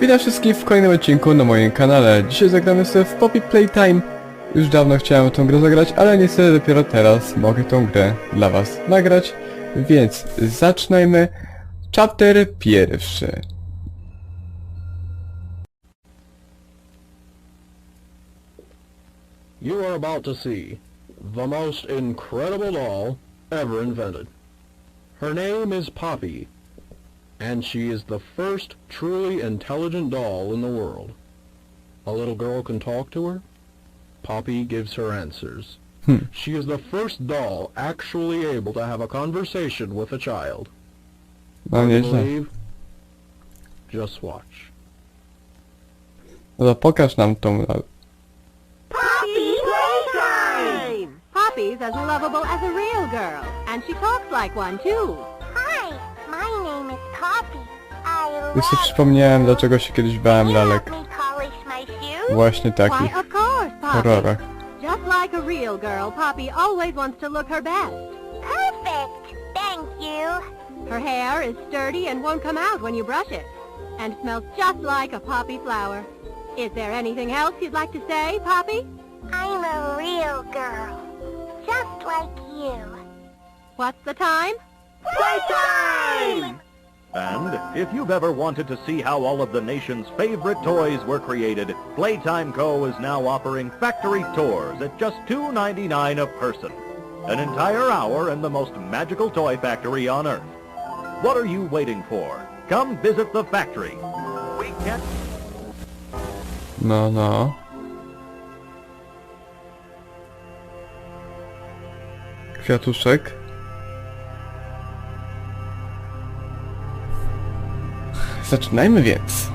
Witam wszystkich w kolejnym odcinku na moim kanale. Dzisiaj zagramy sobie w Poppy Playtime. Już dawno chciałem tą grę zagrać, ale niestety dopiero teraz mogę tą grę dla was nagrać. Więc zaczynajmy. Chapter pierwszy. You are about to see the most incredible doll ever invented. Her name is Poppy, and she is the first truly intelligent doll in the world. A little girl can talk to her. Poppy gives her answers. Hmm. She is the first doll actually able to have a conversation with a child. No Hard to nieźle. believe? Just watch. No to pokaż nam tą... Poppy Playtime! Poppy's as lovable as a real girl, and she talks like one too. Już sobie love przypomniałem dlaczego się kiedyś bałem you lalek. help my. Właśnie Why, takich of course, Poppy. horrorach. Just like a real girl, Poppy always wants to look her best. Perfect. Thank you. Her hair is sturdy and won't come out when you brush it, and smells just like a poppy flower. Is there anything else you'd like to say, Poppy? I'm a real girl, just like you. What's the time? Playtime! And if you've ever wanted to see how all of the nation's favorite toys were created, Playtime Co. is now offering factory tours at just $2.99 a person. An entire hour in the most magical toy factory on Earth. What are you waiting for? Come visit the factory. We can't... No, no. Kwiatuszek. Zaczynajmy więc.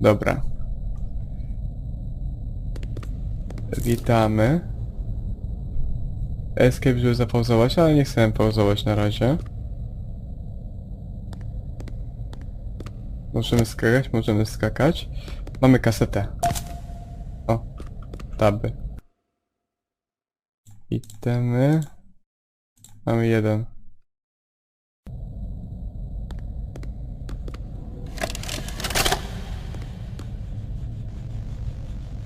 Dobra. Witamy. Escape, żeby zapauzować, ale nie chcę pauzować na razie. Możemy skakać, możemy skakać. Mamy kasetę. O, taby. Itemy. Mamy jeden.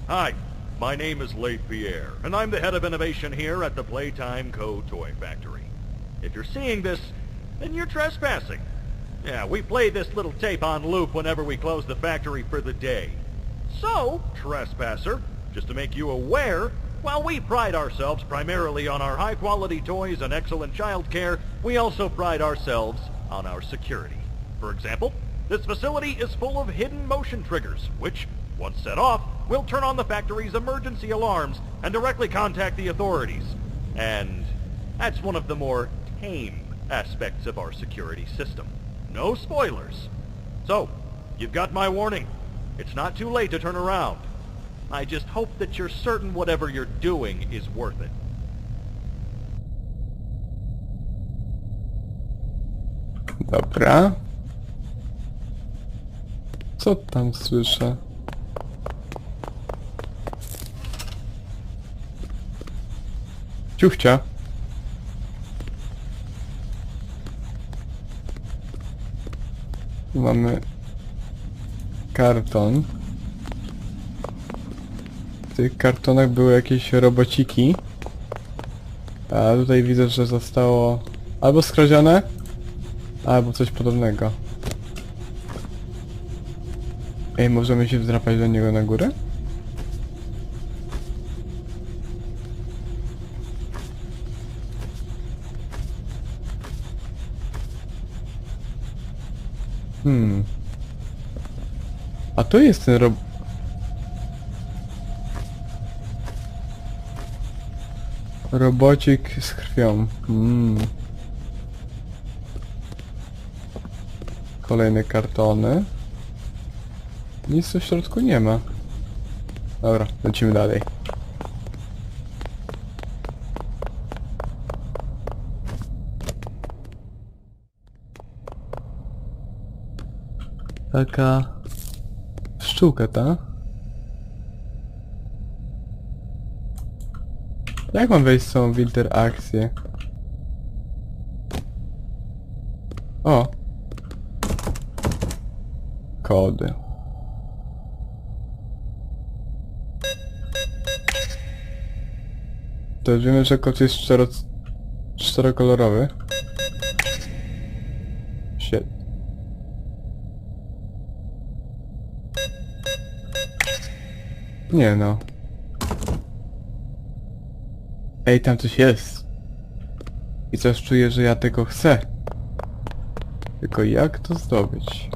Hi, my name is Leith Pierre, and I'm the head of innovation here at the Playtime Co. Toy Factory. If you're seeing this, then you're trespassing. Yeah, we play this little tape on loop whenever we close the factory for the day. So, trespasser, just to make you aware, while we pride ourselves primarily on our high-quality toys and excellent child care, we also pride ourselves on our security. For example, this facility is full of hidden motion triggers, which, once set off, will turn on the factory's emergency alarms and directly contact the authorities. And that's one of the more tame aspects of our security system. No spoilers. So, you've got my warning. It's not too late to turn around. I just hope that you're certain whatever you're doing is worth it. Dobra. Co tam słyszę? Ciuchcia. Mamy karton. Tych kartonach były jakieś robociki. A tutaj widzę, że zostało albo skradzione, albo coś podobnego. Ej, możemy się wdrapać do niego na górę? Hmm. A to jest ten rob... Robocik z krwią. Hmm. Kolejne kartony. Nic w środku nie ma. Dobra, lecimy dalej. Taka... Pszczółka ta. Jak mam wejść w tą w interakcję? O! Kody. To wiemy, że kod jest cztero... czterokolorowy. Świetnie. Nie no. Ej, tam coś jest. I coś czuję, że ja tego chcę. Tylko jak to zdobyć?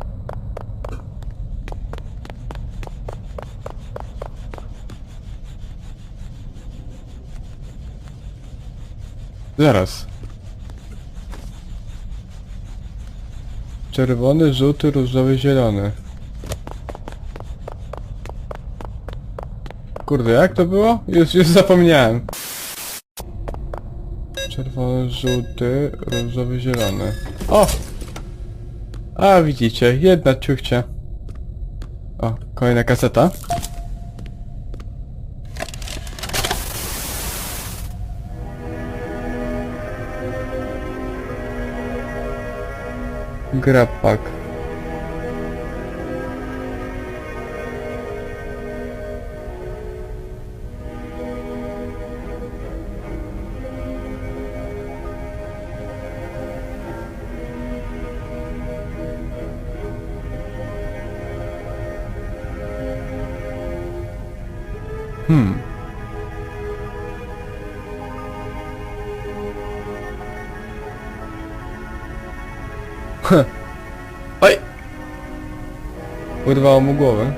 Zaraz. Czerwony, żółty, różowy, zielony. Kurde, jak to było? Już, już zapomniałem. Żółty, różowy, zielony. O! A widzicie, jedna ciuchcia. O, kolejna kaseta. Grapak. Urwało mu głowę.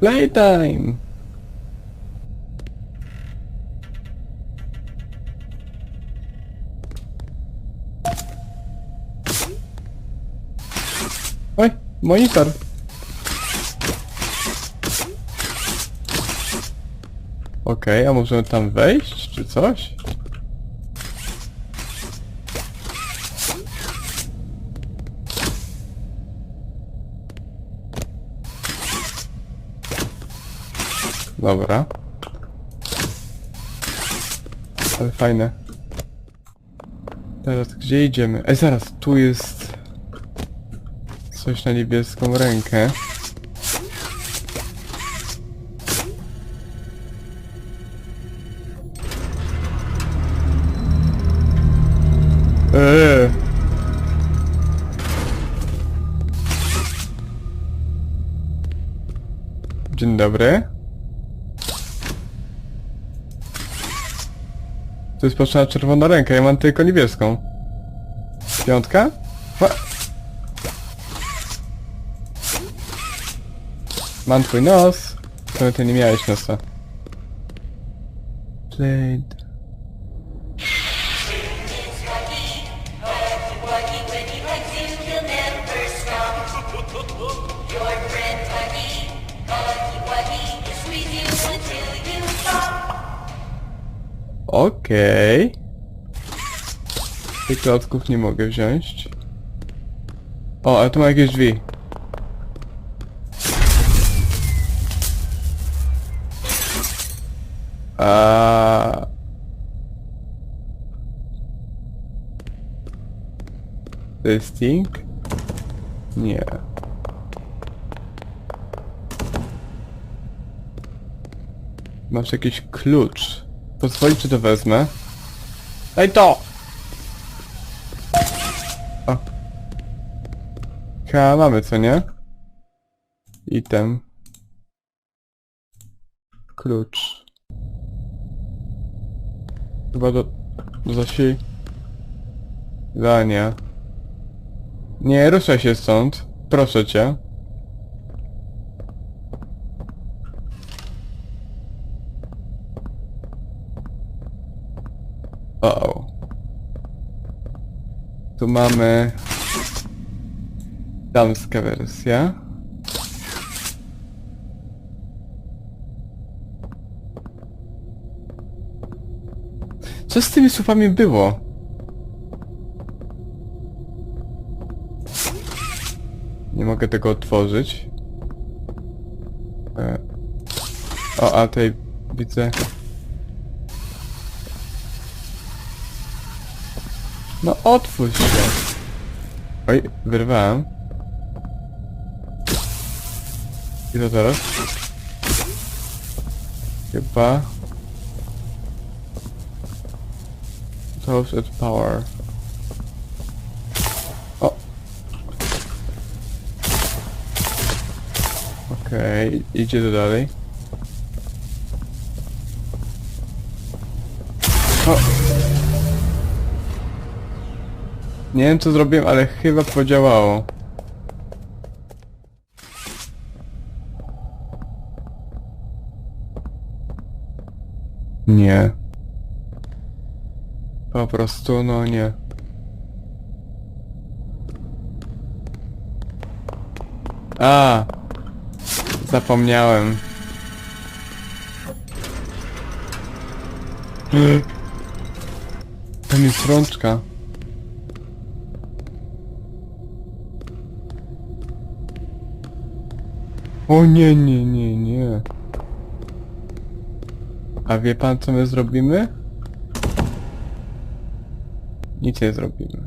Playtime! Oj, monitor. Okej, a możemy tam wejść, czy coś? Dobra. Ale fajne. Teraz gdzie idziemy? Ej, zaraz, tu jest... Coś na niebieską rękę. Eee. Dzień dobry. To jest potrzebna czerwona ręka, ja mam tylko niebieską. Piątka? Ła- Mam twój nos. To ty nie miałeś nosa. Blade. Okej. Tych klocków nie mogę wziąć. O, ale tu ma jakieś drzwi. A... Testing? Nie. Masz jakiś klucz. Pozwolić, czy to wezmę? Daj to! O. Chyba mamy, co nie? Item. Klucz. Chyba do... do zasilania. Nie, ruszaj się stąd. Proszę cię. O. Tu mamy... Damska wersja. Co z tymi słupami było? Nie mogę tego otworzyć. E. O, a tutaj widzę... No otwórz się! Oj, wyrwałem. I co teraz? Chyba... Close at power. O! Okej, idzie to dalej. Nie wiem co zrobiłem, ale chyba podziałało. Nie. Po prostu, no nie. A, Zapomniałem. Tam jest rączka. O nie, nie, nie, nie. A wie pan co my zrobimy? Nic nie zrobimy.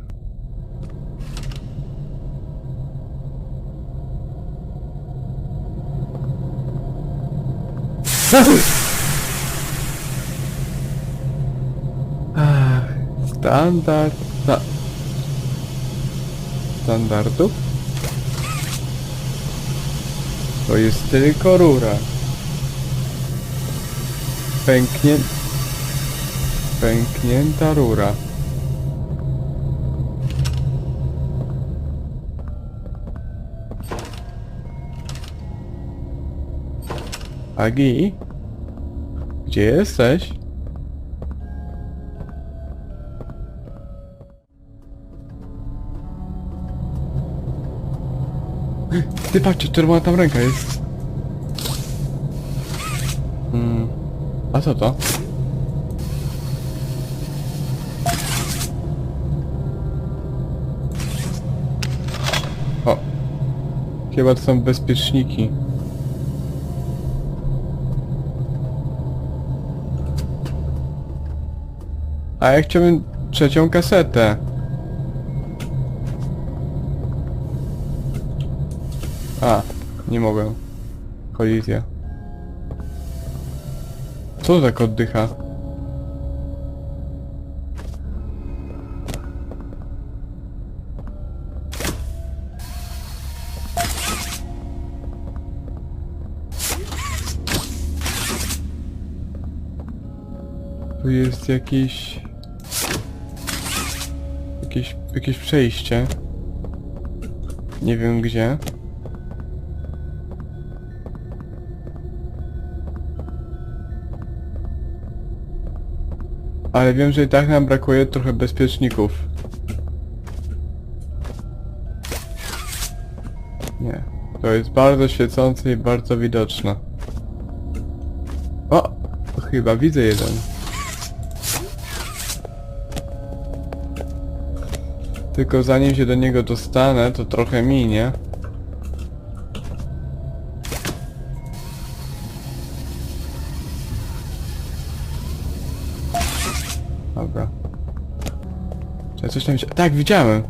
Standard... Sta standardów? To jest tylko rura. Pęknie... Pęknięta rura. Agi? Gdzie jesteś? Ty patrzcie, czerwona tam ręka jest. Hmm. A co to? O. Chyba to są bezpieczniki. A ja chciałbym trzecią kasetę. A, nie mogę. Kolizja. Co tak oddycha? Tu jest jakiś... Jakieś, jakieś przejście. Nie wiem gdzie. Ale wiem, że i tak nam brakuje trochę bezpieczników. Nie. To jest bardzo świecące i bardzo widoczne. O! Chyba widzę jeden. Tylko zanim się do niego dostanę, to trochę minie. Coś tam? Tak, widziałem!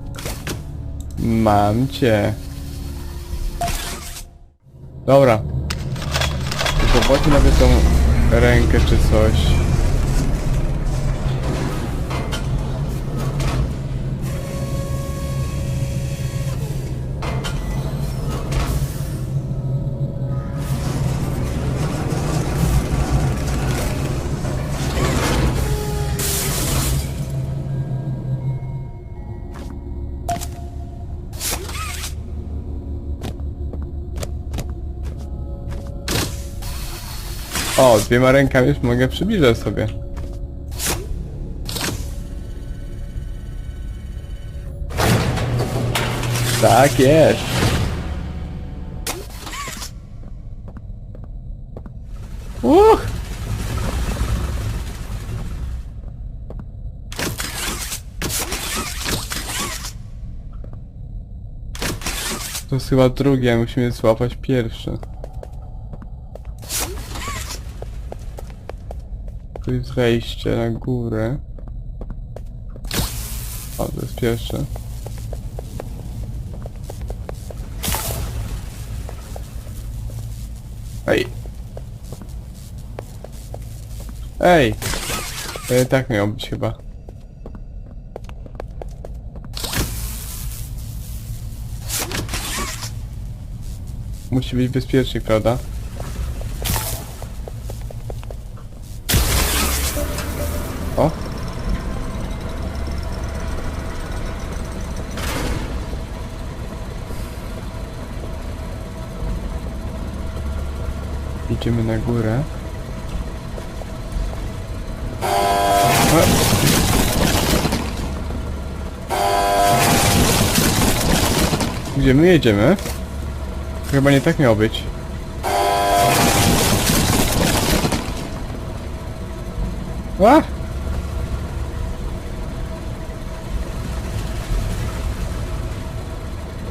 Mam cię. Dobra. Zobaczmy nawet tą rękę czy coś. O, dwiema rękami już mogę przybliżać sobie. Tak jest. Uch! To jest chyba drugie, musimy złapać pierwsze. Tu jest wejście na górę. O, to jest pierwsze. Ej! Ej! E, tak miało być chyba. Musi być bezpiecznie, prawda? Idziemy na górę. Gdzie my jedziemy? Chyba nie tak miało być. A!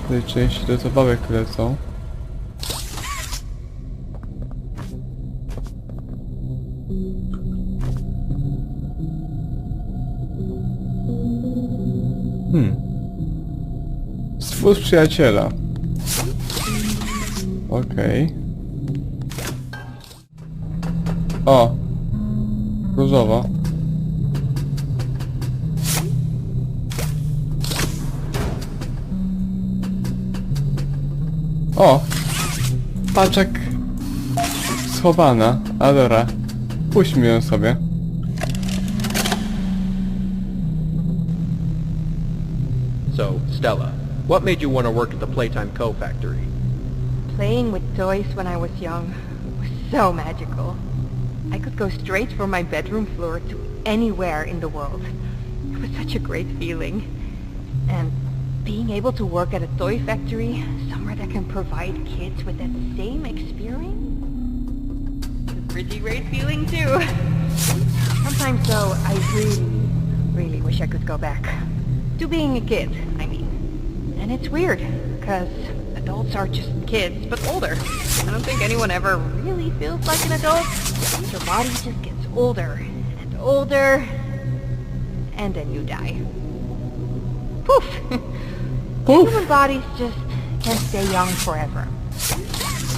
Tej części do zabawek lecą. Hmm. Stwórz przyjaciela. Okej. O! Różowa. O! Paczek schowana. Adora. Puśćmy ją sobie. So, Stella, what made you want to work at the Playtime Co. factory? Playing with toys when I was young was so magical. I could go straight from my bedroom floor to anywhere in the world. It was such a great feeling. And being able to work at a toy factory, somewhere that can provide kids with that same experience, is a pretty great feeling too. Sometimes though, I really, really wish I could go back. To being a kid, I mean. And it's weird, because adults are just kids, but older. I don't think anyone ever really feels like an adult. Your body just gets older and older, and then you die. Poof! Poof! Human bodies just can't stay young forever.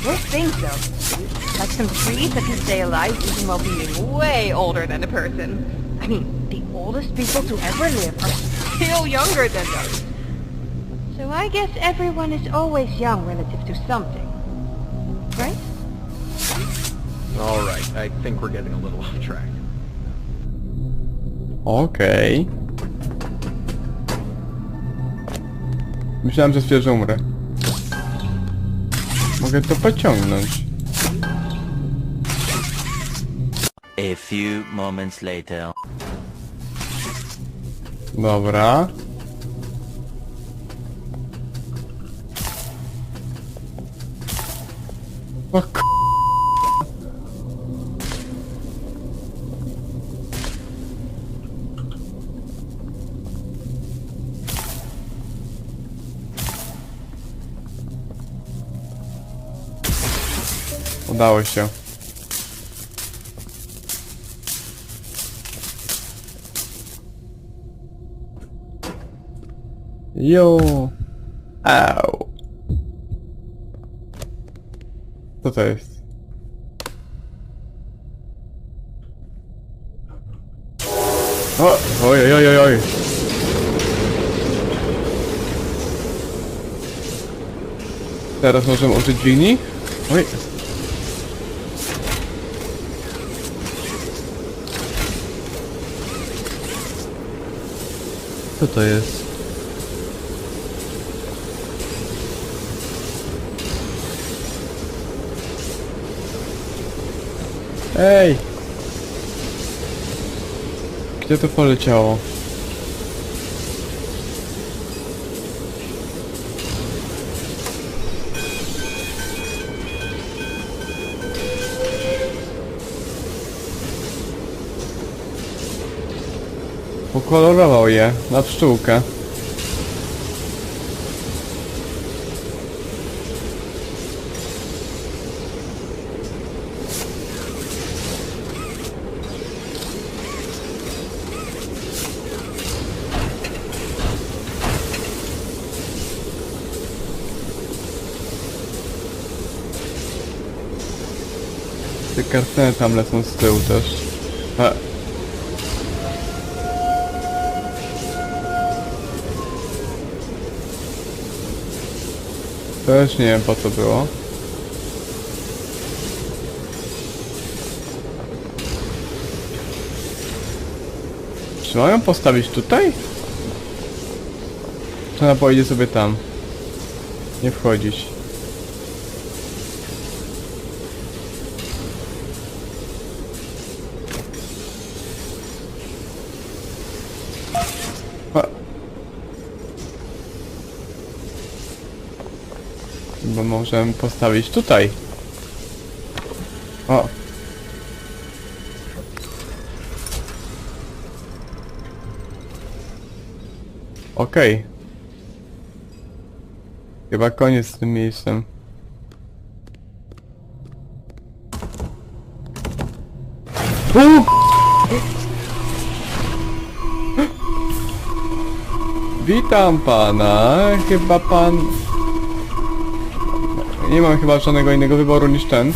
There's things though, like some trees that can stay alive even while being way older than a person. I mean, the oldest people to ever live are still younger than those. So I guess everyone is always young relative to something. Right? All right, I think we're getting a little off track. Okej. Myślałem, że świeżo umrę. Mogę to pociągnąć. A few moments later. Dobra. O k... Udało się. Jo. Au. Co to jest? O, oj, oj, oj, oj, oj. Teraz możemy użyć dźwigni? Oj. Co to jest? Ej! Gdzie to poleciało? Pokolorował je na pszczółkę. Kartony tam lecą z tyłu też. A. Też nie wiem po co było. Czy mam ją postawić tutaj? Ona pojedzie sobie tam? Nie wchodzić. A. Możemy postawić tutaj. O. Okej. Chyba koniec z tym miejscem. U! Witam pana. Chyba pan... Nie mam chyba żadnego innego wyboru niż ten.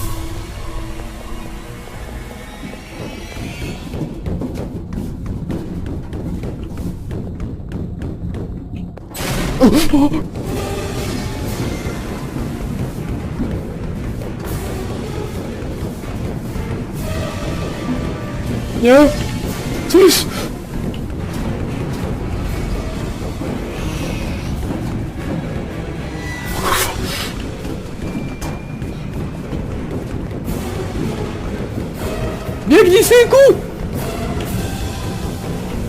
Nie! Biegnij, synku!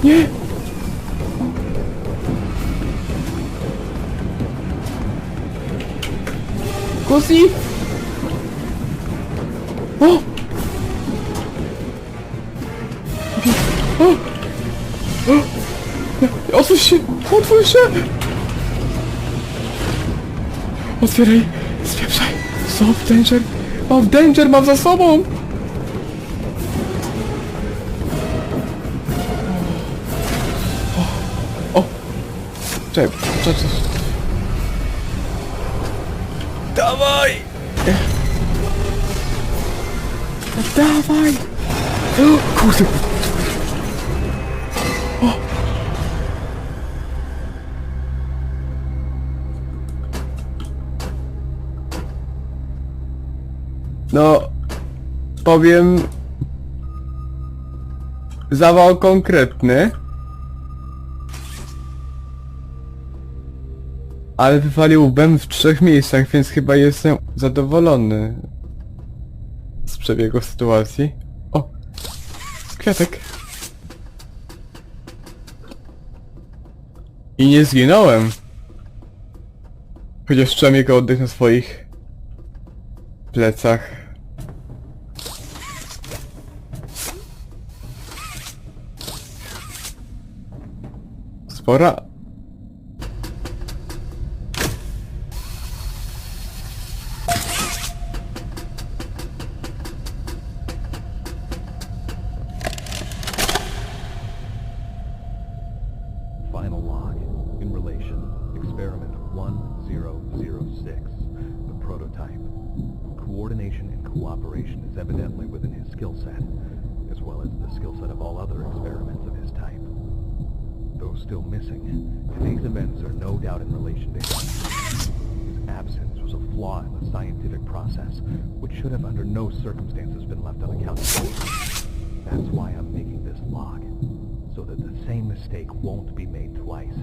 Nie! Kosi! O! O! O! Otwórz się! Otwórz się! Otwieraj! Spieprzaj! Soft danger! Mam danger, mam za sobą! Czekaj, czekaj. Dawaj! Dawaj! O, Kurde! No, powiem... Zawał konkretny. Ale wywalił BEM w trzech miejscach, więc chyba jestem zadowolony z przebiegu sytuacji. O! Kwiatek! I nie zginąłem! Chociaż czułem jego oddech na swoich plecach. Spora Coordination and cooperation is evidently within his skill set, as well as the skill set of all other experiments of his type. Though still missing, today's events are no doubt in relation to him. His absence was a flaw in the scientific process, which should have under no circumstances been left unaccounted for. That's why I'm making this log, so that the same mistake won't be made twice.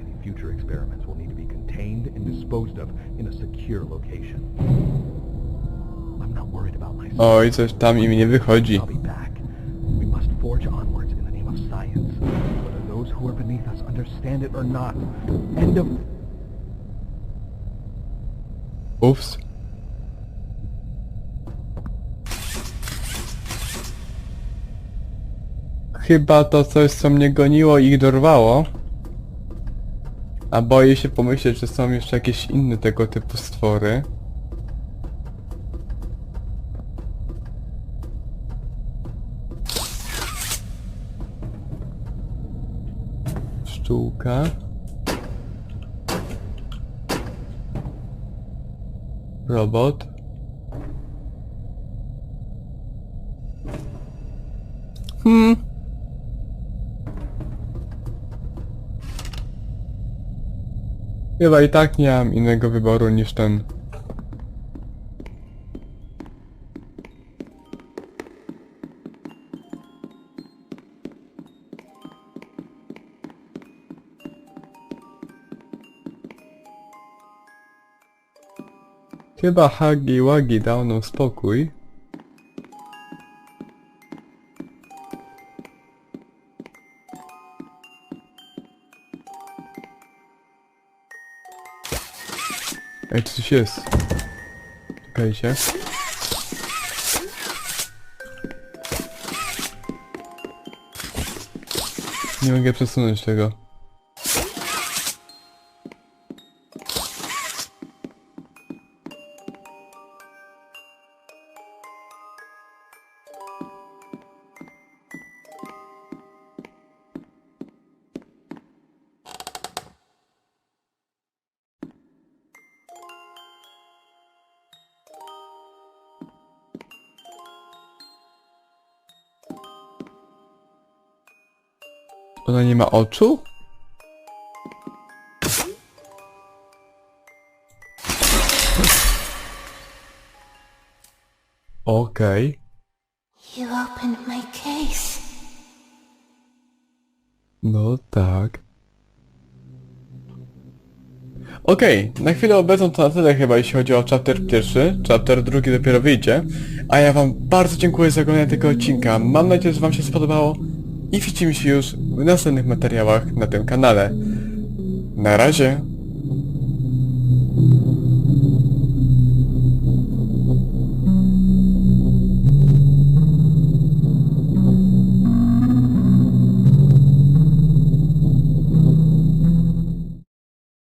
Any future experiments will need to be contained and disposed of in a secure location. Oj, coś tam im nie wychodzi. Ups. Chyba to coś, co mnie goniło i ich dorwało. A boję się pomyśleć, że są jeszcze jakieś inne tego typu stwory. pszczółka. Robot. Hmm. Chyba i tak nie mam innego wyboru niż ten Chyba Hagi Wagi dał nam spokój. Ej, tu coś jest. Czekajcie. Nie mogę przesunąć tego. Ona nie ma oczu? Okej. You opened my case. No tak. Okej, na chwilę obecną to na tyle chyba jeśli chodzi o chapter pierwszy, chapter drugi dopiero wyjdzie. A ja wam bardzo dziękuję za oglądanie tego odcinka. Mam nadzieję, że wam się spodobało i widzimy się już w następnych materiałach na tym kanale. Na razie!